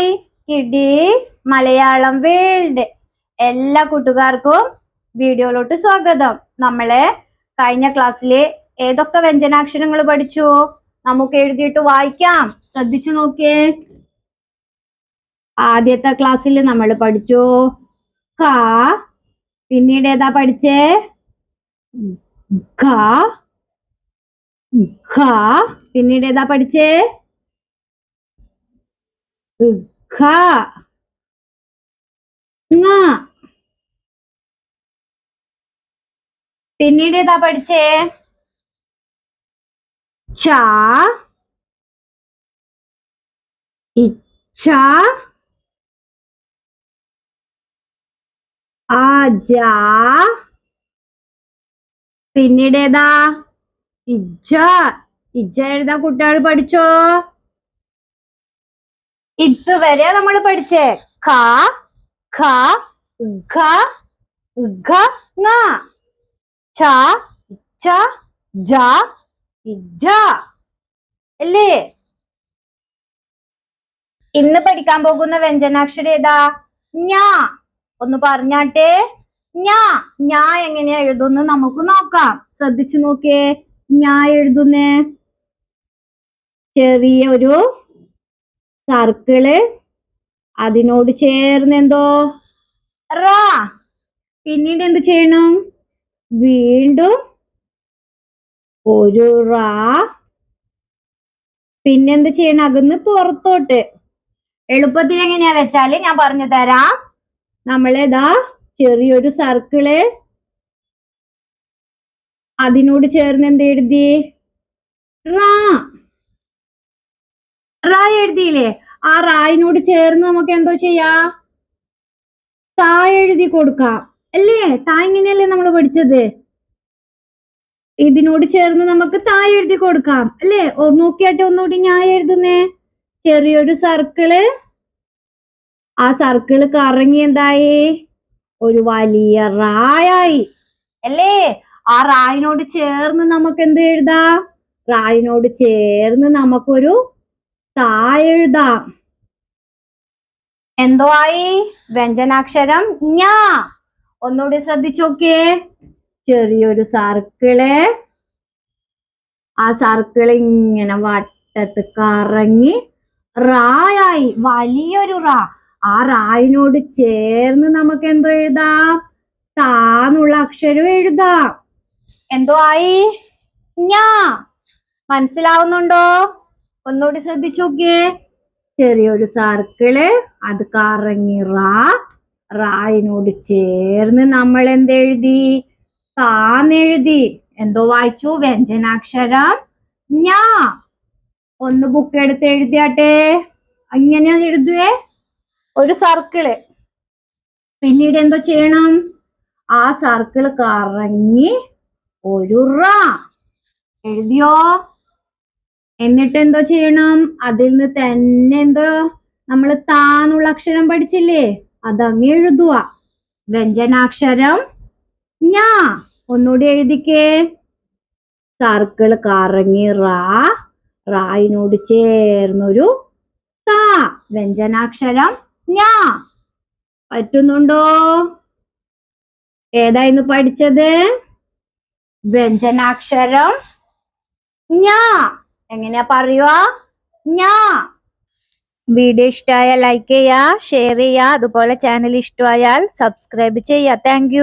Hi kiddies Malayalam world എല്ലാ കൂട്ടുകാർക്കും വീഡിയോയിലോട്ട് സ്വാഗതം. നമ്മൾ കഴിഞ്ഞ ക്ലാസ്സിലെ ഏതൊക്കെ വ്യഞ്ജനാക്ഷരങ്ങൾ പഠിച്ചു? നമുക്ക് എഴുതിയിട്ട് വായിക്കാം. ശ്രദ്ധിച്ചു നോക്കിയേ. ആദ്യത്തെ ക്ലാസ്സിൽ നമ്മൾ പഠിച്ചു. ക പിന്നീട് ഏതാ പഠിച്ചേ? ഖ പിന്നീട് ഏതാ പഠിച്ചേ? ഘ ങ പിന്നീട് ഏതാ പഠിച്ചേ ച ഇച്ഛ ആജ പിന്നീട് ഏതാ ഇജ്ജ ഇജ്ജ എഴുതാ കുട്ടികൾ പഠിച്ചോ ഇതുവരെ നമ്മൾ പഠിച്ചേ. ക ഖ ഖ ഖ ങ. ച ച ജ ജ. അല്ലേ? ഇന്ന് പഠിക്കാൻ പോകുന്ന വ്യഞ്ജനാക്ഷരം ഏതാ? ഞാ. ഒന്ന് പറഞ്ഞാട്ടെ. ഞാ ഞാ എങ്ങനെയാ എഴുതുന്നത് നമുക്ക് നോക്കാം. ശ്രദ്ധിച്ചു നോക്കിയേ. ഞാ എഴുതുന്നേ. ചെറിയ ഒരു സർക്കിൾ അതിനോട് ചേർന്ന് എന്തോ? റാ. പിന്നീട് എന്ത് ചെയ്യണം? വീണ്ടും ഒരു റാ. പിന്നെന്ത് ചെയ്യണം? അകന്ന് പുറത്തോട്ട്. എളുപ്പത്തിൽ എങ്ങനെയാ വെച്ചാൽ ഞാൻ പറഞ്ഞു തരാം. നമ്മളിതാ ചെറിയൊരു സർക്കിൾ അതിനോട് ചേർന്ന് എന്ത് എഴുതി? റാ. റാ എഴുതിയില്ലേ? ആ റായിനോട് ചേർന്ന് നമുക്ക് എന്തോ ചെയ്യാ? താ എഴുതി കൊടുക്കാം. അല്ലേ? താ ഇങ്ങനെയല്ലേ നമ്മൾ പഠിച്ചത്? ഇതിനോട് ചേർന്ന് നമുക്ക് താ എഴുതി കൊടുക്കാം. അല്ലേ? നോക്കിയാട്ടെ ഒന്നുകൂടി ഞാൻ എഴുതുന്നേ. ചെറിയൊരു സർക്കിൾ ആ സർക്കിൾ കറങ്ങി എന്തായി? ഒരു വലിയ റായായി. അല്ലേ? ആ റായിനോട് ചേർന്ന് നമുക്ക് എന്ത് എഴുതാം? റായിനോട് ചേർന്ന് നമുക്കൊരു താ എഴുതാം എന്തോ ആയി വ്യഞ്ജനാക്ഷരം ഞാ. ഒന്നുകൂടി ശ്രദ്ധിച്ചോക്കേ ചെറിയൊരു സർക്കിൾ. ആ സർക്കിൾ ഇങ്ങനെ വട്ടത്ത് കറങ്ങി റായായി. വലിയൊരു റാ. ആ റായിനോട് ചേർന്ന് നമുക്ക് എന്തോ എഴുതാം താന്നുള്ള അക്ഷരം എഴുതാം. എന്തോ ആയി ഞാ. മനസ്സിലാവുന്നുണ്ടോ? ഒന്നുകൂടി ശ്രദ്ധിച്ചു നോക്കിയേ ചെറിയൊരു സർക്കിൾ അത് കറങ്ങി റാ റായിനോട് ചേർന്ന് നമ്മൾ എന്തെഴുതി? താന്നെഴുതി എന്തോ വായിച്ചു? വ്യഞ്ജനാക്ഷരം ഞാ. ഒന്ന് ബുക്ക് എടുത്ത് എഴുതിയാട്ടെ. അങ്ങനെ എഴുതുവേ. ഒരു സർക്കിൾ പിന്നീട് എന്തോ ചെയ്യണം? ആ സർക്കിൾ കറങ്ങി ഒരു റാ. എഴുതിയോ? എന്നിട്ട് എന്തോ ചെയ്യണം. അതിൽ നിന്ന് തന്നെ എന്തോ നമ്മൾ താന്നുള്ള അക്ഷരം പഠിച്ചില്ലേ? അത് അതങ്ങ് എഴുതുക വ്യഞ്ജനാക്ഷരം ഞാ. ഒന്നുകൂടി എഴുതിക്കേ. സർക്കിൾ കറങ്ങി റാ. റായിനോട് ചേർന്നൊരു താ. വ്യഞ്ജനാക്ഷരം ഞാ. പറ്റുന്നുണ്ടോ? ഏതായിരുന്നു പഠിച്ചത്? വ്യഞ്ജനാക്ഷരം ഞാ. എങ്ങനെയാ പറയുക ഞാ. വീഡിയോ ഇഷ്ടമായ ലൈക്ക് ചെയ്യുക ഷെയർ ചെയ്യുക അതുപോലെ ചാനൽ ഇഷ്ടമായാൽ സബ്സ്ക്രൈബ് ചെയ്യുക താങ്ക്